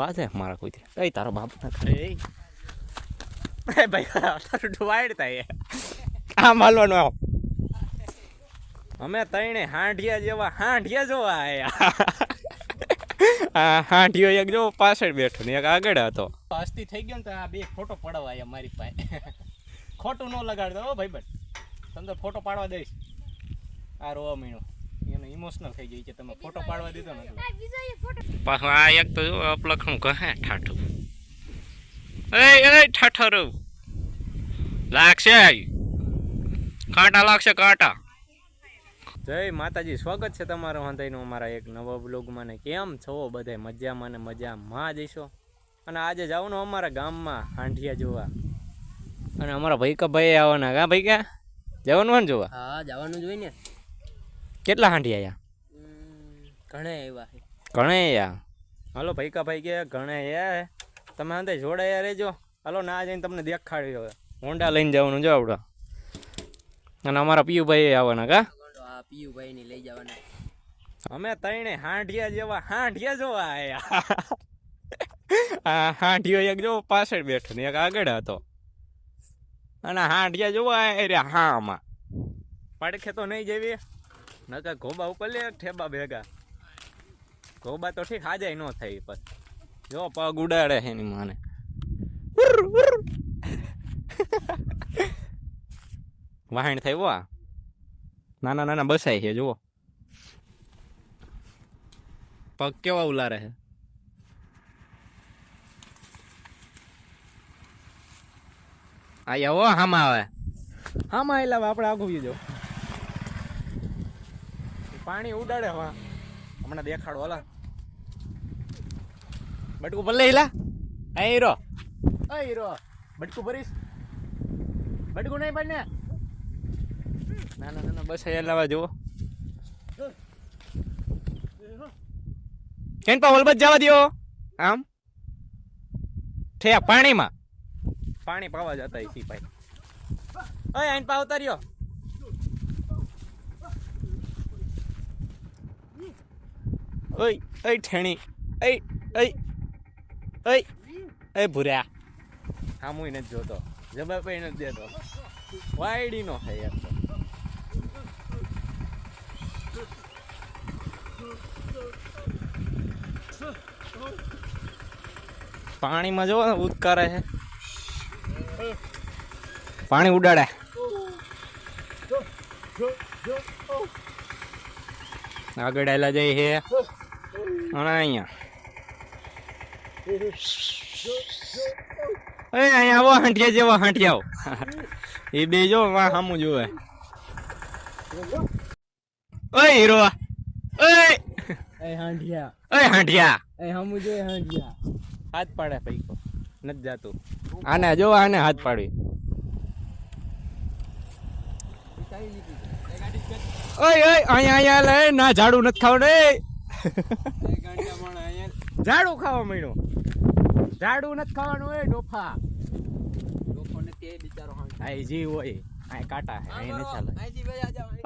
બાજે મારા કોઈ એ તારો બાપ ના કરે એ. એ ભાઈ તારું ડુવાઈડ થાય. આ માલવાનો આવ. અમે તઈને હાંઢિયા જેવા હાંઢિયા જોવા આયા. આ હાંઢિયો એક જો પાછળ બેઠો ને એક આગળ હતો. અસ્તી થઈ ગયો ને તો આ બે ફોટો પડાવવા આયા મારી પાસે. ખોટું ન લગાડતો હો ભાઈ બટ તમને ફોટો પાડવા દઈશ. આ રોવા એનો ઇમોશનલ થઈ ગઈ છે તમે ફોટો પાડવા દીધો ને એટલે. પાછું આ એક તો અપલખણું કહે ઠાઠું. એ અરે ઠાઠરો લાગશે કાંટા લાગશે કાંટા. જય માતાજી સ્વાગત છે તમારું હંતાઈનું અમારા એક નવા બ્લોગમાં ને કેમ છો બધાય? મજામાં ને મજામાં જઈશો અને આજે જવાનું અમારા ગામમાં હાંઢિયા જોવા. અને અમારા ભાઈ કા ભાઈ આવવાના કા ભાઈ કા જવાનું હોય ને જોવા? હા જવાનું જોઈ ને. કેટલા હાંડી આયા? ઘણા છે ઘણે યા હાલો ભાઈ કા ભાઈ કે ઘણે આયા તમે અંદર જોડાયા રહેજો હલો ના જઈને તમને દેખાડ્યો હવે. હોન્ડા લઈને જવાનું જો આવડો અને અમારા પિયુભાઈ આવવાના કા? પિયુભાઈ ની લઈ જવાના. અમે ત્રણે હાંઢિયા જેવા હાંઢિયા જોવા આયા. આ હાંઢિયો એક જો પાછળ બેઠો ને એક આગળ હતો. અને હાંઢિયા જોવા આયા રે હામાં પડખે તો નહીં જેવી. નકર ઘોબા ઉપર લે, ઠેબા ભેગા. ઘોબા તો ઠીક હાજાય ન થઈ પર જો પગ ઉડાડે છે એની માને. વાહણ થઈ વા નાના નાના બસાય છે, જુઓ. પગ કેવા ઉલારે છે? આયા હો, હામાં આવે. હામાં આવેલા આપણે આગું જો. પાણી ઉડાડે હા હમણાં દેખાડો હલા. બટકું ભલે હિલા. આ હીરો આ હીરો બટકું ભરીશ. બટકું નહીં પડને ને ના ના બસ અહીંયા લાવવા જુઓ. કેન પા હોલબત જવા દ્યો? આમ? ઠે પાણીમાં. પાણી પાવા જતા ઈ સિપાઈ. ઓય આઈન પા ઉતાર્યો. ઓય ઓય ઠેણી, ઓય ઓય ઓય એ ભૂર્યા. હામુય નથી જોતો. જવાબ નથી દેતો. વાયડી નો થાય યાર તો. જોવો ને, ઉદકારે છે. પાણી ઉડાડે. આગળ આવેલા જાય છે અને અહીંયા એ અહીંયા આવો હાંઠિયા જેવો હાંઠિયાઓ એ બે જો વાહ સામું જોવે ઓય હીરો ઓય એ હાંડિયા ઓય હાંઠિયા એ હાંડિયા હાથ પાડે પૈકો નથી જાતું આને જો આને હાથ પાડવી ઓય ઓય અહીંયા અહીંયા લે ના ઝાડુ નથી ખાવાનું એ ઝાડુ ખાવા માંડ્યો. ઝાડુ નથી ખાવાનું હોય ડોફા. લોકોને તે બિચારો આ જી હોય. આ કાટા હે ચાલે.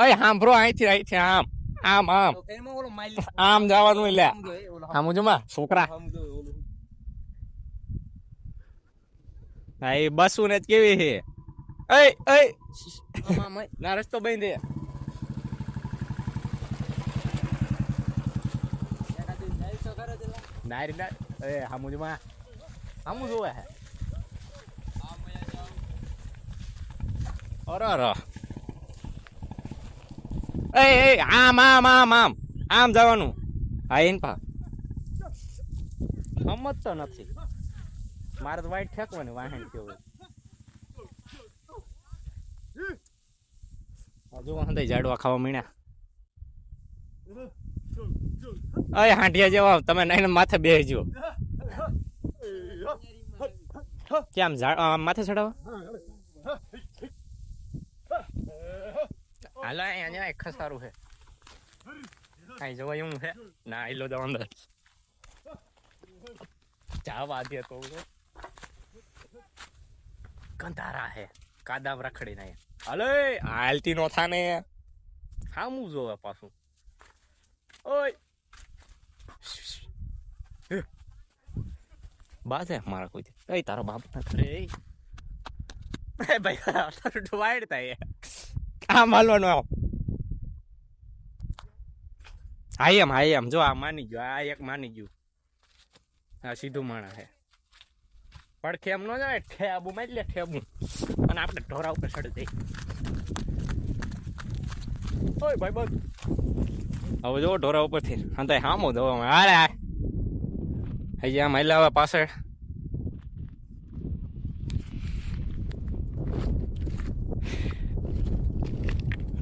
ઓય અહીંથી અહીંથી આમ. આમ આમ. આમ જવાનું લે આમ જમા છોકરા. એ બસું ને કેવી છે. એ હોય. ના રસ્તો બંધ છે એકાદી નાઈલ તો કરે જલા. નારી ના એ હામુ જમા હામુ જોવે હે. અરે અરે. એ એ આમ આમ આમ આમ. આમ જવાનું. હા એન પા. સમજતો નથી. મારે તો વાઈટ ફેંકવાની વાહન કેવું હજુ વાંધો ઝાડવા ખાવા મીણ્યા. અય હાંડિયા જેવા તમે નાઈને માથે બેસજો કેમ માથે ચડાવો? હાલો, અહીંયા એક સારું છે. અહીં જવા એવું છે? ના આઈલો જાવ અંદર. જાવા દે તો કંધારા હે કાદાવ રખડી ના હાલો હાલતી નો થાને. હા હામું જોવે પાછું. ઓય બાસે મારા કોઈ એ તારો બાપ અરે એ. ભાઈ તારું ડવાઈડ થાય આ માલવાનો આવ. હાઈ એમ હાઈ એમ. જો આ માની ગયો આ એક માની ગયું. આ સીધું માણા છે. પડખે એમ ન જાય ઠેબુ મારી લે ઠેબુ. અને આપણે ઢોરા ઉપર ચડી દઈ ઓય ભાઈ બસ હવે જો ઢોરા ઉપરથી. હા તો હામો દો હારે. હજી આમ હાલ્યા હવે પાછળ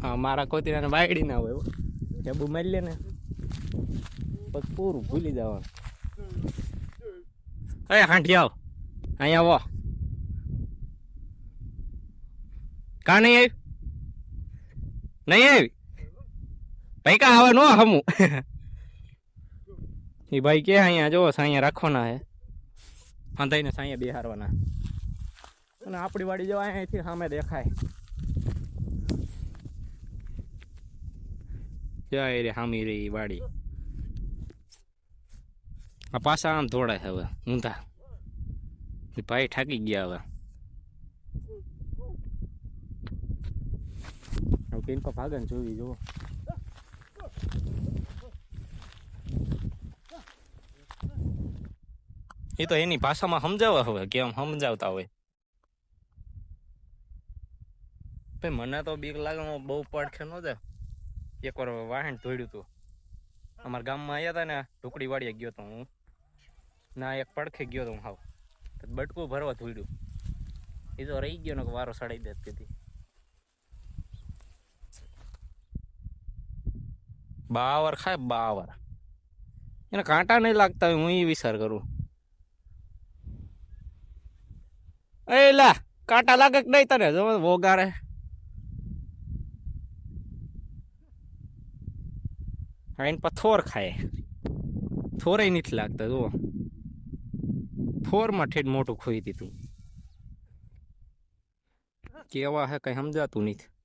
હા મારા કોતીરાને બાયડી ના હોય જબુ મારી લે ને પછી પૂરું ભૂલી જવાનું એ હાંઠી આવ અહીંયા આવો કા નહીં આવી નહીં આવી ભાઈ કા આવે નો હમું એ ભાઈ કે અહીંયા જો સાઅહીંયા રાખવાના હે. ફાંધાઈને સાઅહીંયા બેહારવાના. અને આપણી વાડી જો અહીંયાથી સામે દેખાય. જાય રે હામી રે વાડી. આ પાછા આમ ધોળાય હવે, ઊંધા. ભાઈ ઠાકી ગયા હવે. કેમ ભાગે જોવી, જુઓ. એ તો એની ભાષામાં સમજાવવા હવે કેમ સમજાવતા હોય. ભાઈ, મને તો બીક લાગે બહુ પડખે ન જાય એકવાર વાહન ધોડ્યું હતું અમારા ગામમાં આવ્યા હતા ને ઢોકળી વાળીએ ગયો તો હું. ના, એક પડખે ગયો હતો હું હાવ. બટકું ભરવા ધોડ્યું એ તો રહી ગયો ને વારો સડાઈ દે તેથી. બાવર ખાય, બાવર. એને કાંટા નહીં લાગતા હોય, હું એ વિચાર કરું. એ લા, કાંટા લાગે કે નહીં તને? જો, વોગારે. હા, એને થોર ખાય. થોરે નથી લાગતા, જુઓ. થોરમાં ઠેઠ મોટું ખોઈ દીધું. કેવા હે, કઈ સમજાતું નથી.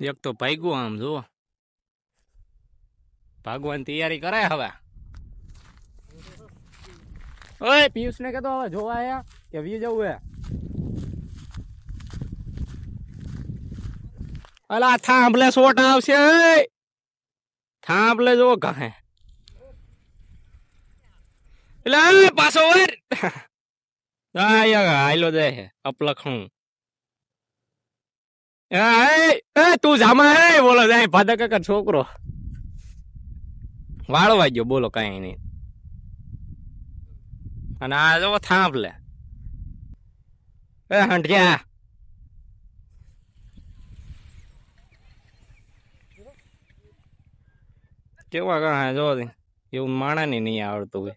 એક તો ભાગ્યું આમ, જુઓ. ભાગવાની તૈયારી કરાય હવે. ઓય પિયુષ ને કહેતો હવે જોવા આયા કે વી જવું હે. અલા, થાંભલે સોટ આવશે થાંભલે જો કહે એટલે પાછો વર. હાલો દે અપલખણું. એ એ, તું જામા હે, બોલો, જાય ભાદા છોકરો. વાળવા ગયો, બોલો, કઈ નહીં. અને આ જો થાંભલે. એ હંઠિયા કેવા ગણા જો. એવું માણાને નહીં આવડતું હોય.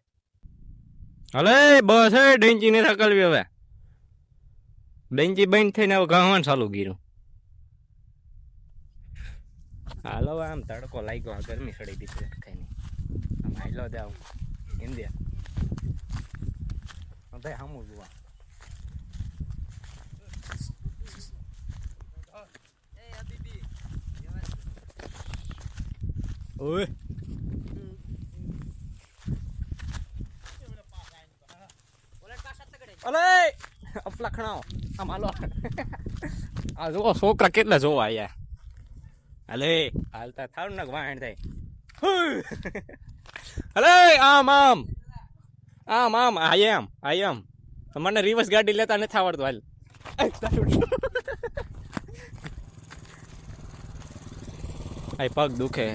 હલે, બસ હે, ડેન્ચી ને થકલવી હવે. ડેન્ચી બંધ થઈને હવે ગાવાનું ચાલુ ગીરું હાલો, આમ તડકો લાગ્યો ગરમી સડી દીધી કઈ નહીં આમ હાલો દે આવું ભાઈ સામું જોવા એ અબીબી ઓય ઓલટ પાછા તગડે અલે અપલખણાઓ આમ હાલો આ જુઓ છોકરા કેટલા જોવા આયા અલે હાલતા થાવ ને વાહણ થાય હુય. અલે આમ આમ આમ આમ આઈ એમ આઈ એમ મને રિવર્સ ગાડી લેતા નથી આવડતું હાલ. આઈ પગ દુખે.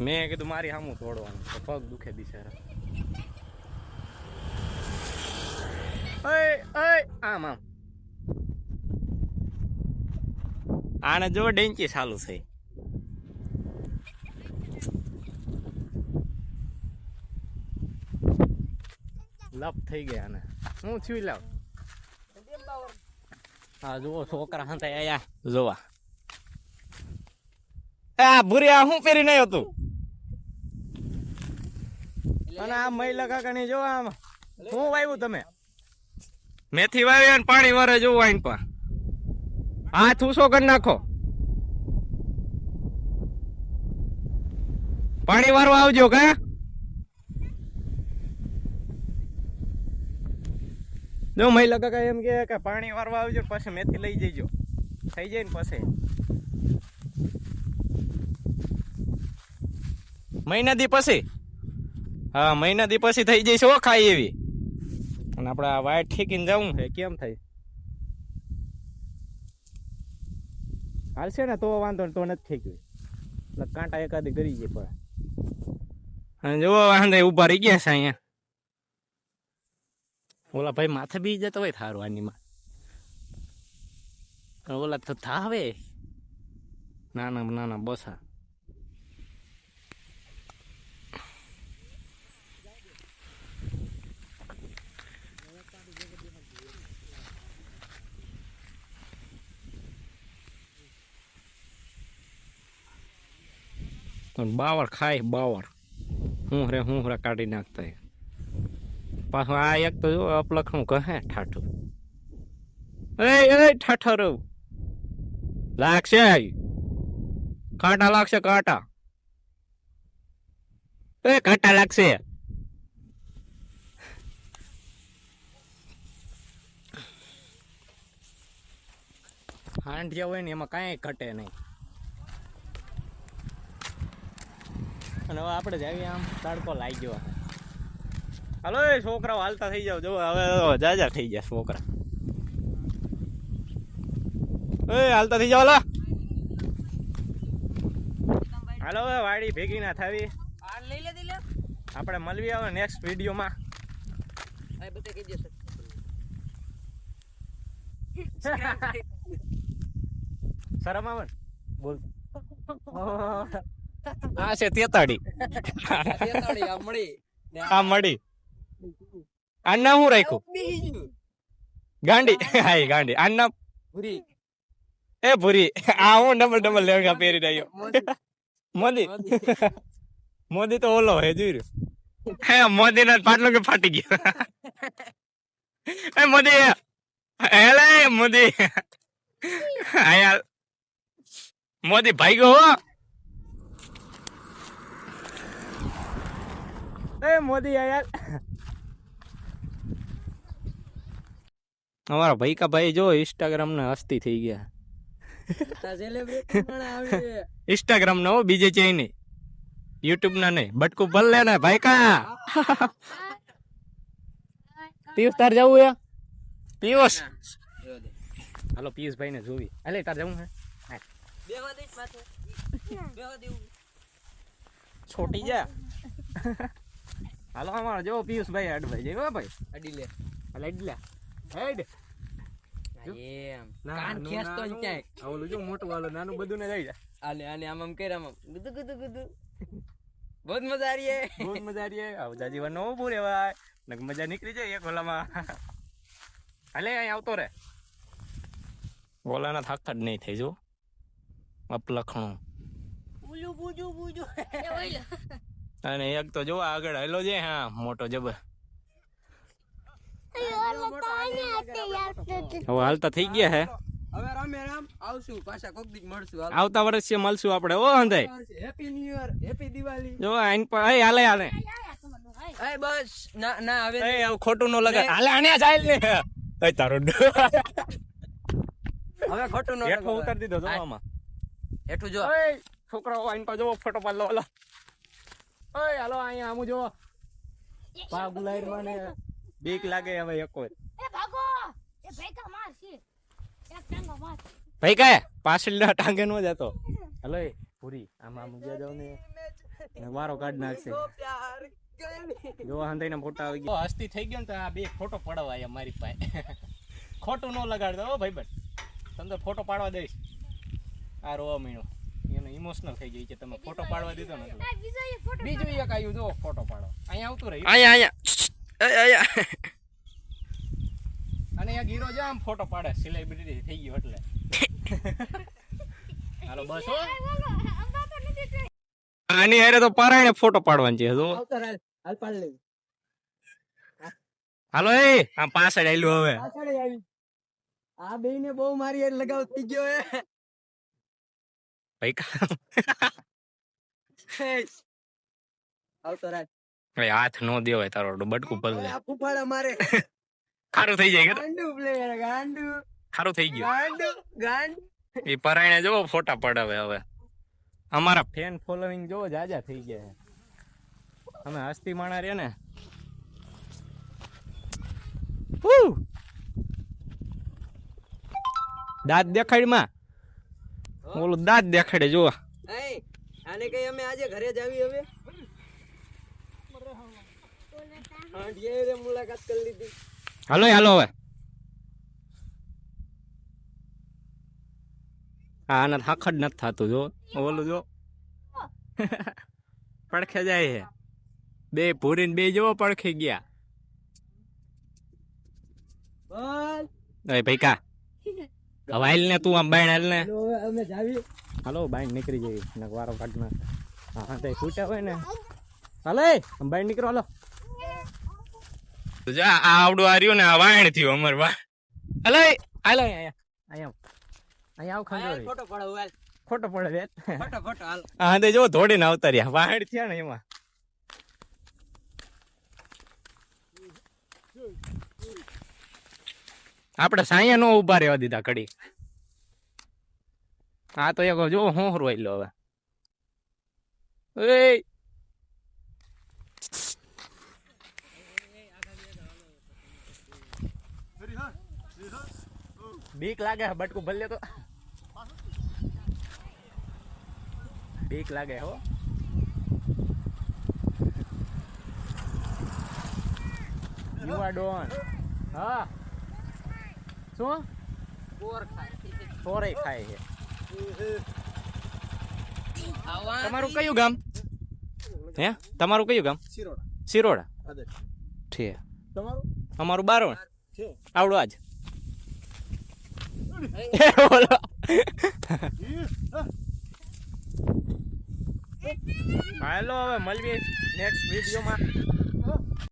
મેં કીધું મારી સામું તોડવાનું તો પગ દુખે બિચારા. આમ આમ. આને જો ડેન્ચી ચાલુ થઈ. લપ થઈ ગયા ને. હું થયું લાવ હા, જુઓ, છોકરા હતા આયા. જોવા. આ ભૂરિયા, હું પહેરી નહીં હતું અને આ મહિલા કાકાની જો આમ શું વાવ્યું તમે? મેથી વાવી અને પાણી વરે જોવું આઈન પા. હાથ ઉસો કરી નાખો. પાણી વારવા આવજો, કા? જો મહિલા કાકા એમ કે પાણી વાળવા આવજો પછી મેથી લઈ જઈજો થઈ જાય ને પછી. મહિના દી પછી? હા મહિના દી પછી થઈ જઈશ ઓ ખાઈ એવી. અને આપણે આ વાયર ઠીકીને જવું છે, કેમ થાય? હાલશે ને, તો વાંધો તો નથી ઠીકવી એટલે કાંટા એકાદી ગરી જાય પણ. જુઓ વાંધે ઊભા રહી ગયા છે અહીંયા. ઓલા ભાઈ માથે બી જતો હોય થારું આનીમાં. ઓલા તો થાવે નાના નાના બસા. અને બાવર ખાય બાવર હું રે હું રે કાઢી નાખતા. પાછું આ એક તો જો અપલખણું કહે? ઠાઠું. એ એ ઠાઠરું લાગશે? કાંટા લાગશે, કાંટા? એ, કાંટા લાગશે. હાંઢિયા હોય ને એમાં કાંઈ ઘટે નહીં. અને હવે આપણે જાવી આમ, તડકો લાગી ગયો હાલો એ છોકરાઓ હાલતા થઈ જાવ જો હવે જાજા થઈ ગયા છોકરા. એ હાલતા થઈ જાવ હાલો. હવે વાડી ભેગી ના થાવી. આપણે મળવી આવે નેક્સ્ટ વિડીયોમાં. શરમ આવે બોલ. આ છે તેતાડી. આ મળી. આ મળી. આ નામ હું રાખ્યું ગાંડી હાય ગાંડી આ નામ ભૂરી એ ભૂરી આ હું ડબલ ડબલ લેંગા પહેરી રહ્યો મોદી મોદી તો ઓલો હે જોઈ રહ્યો. હે મોદી ના પાટલો કે ફાટી ગયો એ મોદી હેલે મોદી આયા મોદી ભાઈ ગયો હો એ મોદી આયા અમારા ભાઈ કા ભાઈ જો ઇન્સ્ટાગ્રામ ને હસ્તી થઈ ગયા. ઇન્સ્ટાગ્રામ નો બીજે છે નહીં. યુટ્યુબ ના નહીં. બટકું ભલ લે ને ભાઈ કા પિયુષ તાર જવું હે? પિયુષ. હાલો પિયુષ ભાઈ ને જોવી. અલે તાર જવું હે? છોટી જા. હાલો અમારો જો પિયુષ ભાઈ અડ ભાઈ જઈ ભાઈ. અડી લે. અડી ઇડલા હેડ. કાન ખેંચતો ને ક્યાંય. ઓલું જો મોટું વાળું નાનું બધું ને જા. આને આમ આમ કર્યા આમ ગુદુ ગુદુ ગુદુ. બહુ મજા આ રહી હે. બહુ મજા આવી આવ જાજી નો ઉભું રેવાય નક મજા નીકળી જાય એક ઓલામાં હાલે અહીં આવતો રે ઓલાના થાકતા જ નહીં થઈ જો. અપલખણું બુજુ બુજુ બુજુ. અને એક તો જો આગળ હેલો છે હા મોટો જબર. હવે હાલતા થઈ ગયા હે. હવે રામે રામ આવશું પાછા કોક દી મળશું આવતા વર્ષે મળશું આપણે ઓ હંધાઈ. Happy new year happy Diwali જો આઈન પર એ હાલે હાલે. એ બસ ના ના હવે એ ખોટું નો લગાડ હાલે આને ચાલ ને. એ તારો હવે ખોટું નો હેઠો ઉતાર દીધો જો આમાં. હેઠું જો. ઓય છોકરાઓ આઈન પર જો ફોટો પાડ લો ઓલા ઓય હાલો અહીંયા આમુ જો. પા ગુલાઈર મને બીક લાગે હવે એક વાર એ ભાગો એ ભેગા માર છે એક ટાંગો માર ભાઈ કાય પાછળ ના ટાંગે નો જતો. હલો એ પૂરી આમ આમ ગયા જાવ ને. ને વારો કાઢ નાખશે. જો હંધાઈ ફોટા આવી ગયા. હસ્તી થઈ ગયો ને તો આ બે ફોટો પડાવાય મારી પાસે. ખોટું ન લગાડતો હો ભાઈ બટ તો ફોટો પાડવા દઈશ. આ રોવા મીણો. એનો ઇમોશનલ થઈ ગઈ છે. તમે ફોટો પાડવા દીધો ને બીજું એક આવ્યું જો ફોટો પાડો. અહીંયા આવતું રહ્યું. અહીંયા અહીંયા. અહીંયા. અને આ ગીરો જા આમ ફોટો પાડે. સેલિબ્રિટી થઈ ગયો એટલે. હાલો બસ હો. આની હારે તો પારાયણે ફોટો પાડવાની છે જો હાલ હાલ પાડ લે હાલો એ આમ પાછળ આયલું હવે. પાછળ આવી. આ બે ને બહુ મારી હારે લગાવ થઈ ગયો હે. ભાઈ કા આવતો રાજ હાથ નો દેવાય તારો બટકું પલ આ ફૂફાડા મારે. ખારું થઈ જાય ગાંડુ પ્લેયર ગાંડુ. ખારું થઈ ગયું. ગાંડુ ગાંડુ. એ પરાયણે જોવો ફોટા પડાવે હવે. અમારા ફેન ફોલોઈંગ જોવો જાજા થઈ ગયા અમે હસ્તી માણા રે ને! દાંત દેખાડમાં ઓલું દાંત દેખાડે જો આને કઈ અમે આજે ઘરે જ આવી હવે? મુલાકાત કરી લીધી. હાલો હાલો હવે. હા આના થાખડ નથી થતું જો. ઓલું જો. પડખે જાય છે. બે ભૂરીને બે જેવો પડખી ગયા. ભાઈ કા હવાઈલ ને તું આમ બાઈન હાલ ને. હાલો બાઈન નીકળી જઈ ને વારો કાઢ ના હા તે છૂટ્યા હોય ને. હાલે. બાઈન નીકળો હાલો. જા આ આવડું આર્યું ને આ વાણ થયું અમર વા હાલે હાલો અહીંયા અહીંયા અહીંયા આવ. ખંડોળી ફોટો પડો હાલ. ખોટો પડે બે ફોટો ફોટો હાલ. હા તે જો ધોડીને આવતા રહ્યા વાણ થયા ને એમાં. આપણે સાયા નો ઊભા રહેવા દીધા કડી આ તો એક જો હું રોઈ લો હવે. એ બીક લાગે બટકું ભલે તો. બીક લાગે હો. યુ આર ડોન હા. શું? ફોરે ખાય છે. તમારું કયું ગામ? હે? તમારું કયું ગામ? શિરોડા. સિરોડા અદે ઠીક. તમારું? અમારું બારોણ. આવડો આજ. હાલો હવે મળીએ નેક્સ્ટ વિડીયોમાં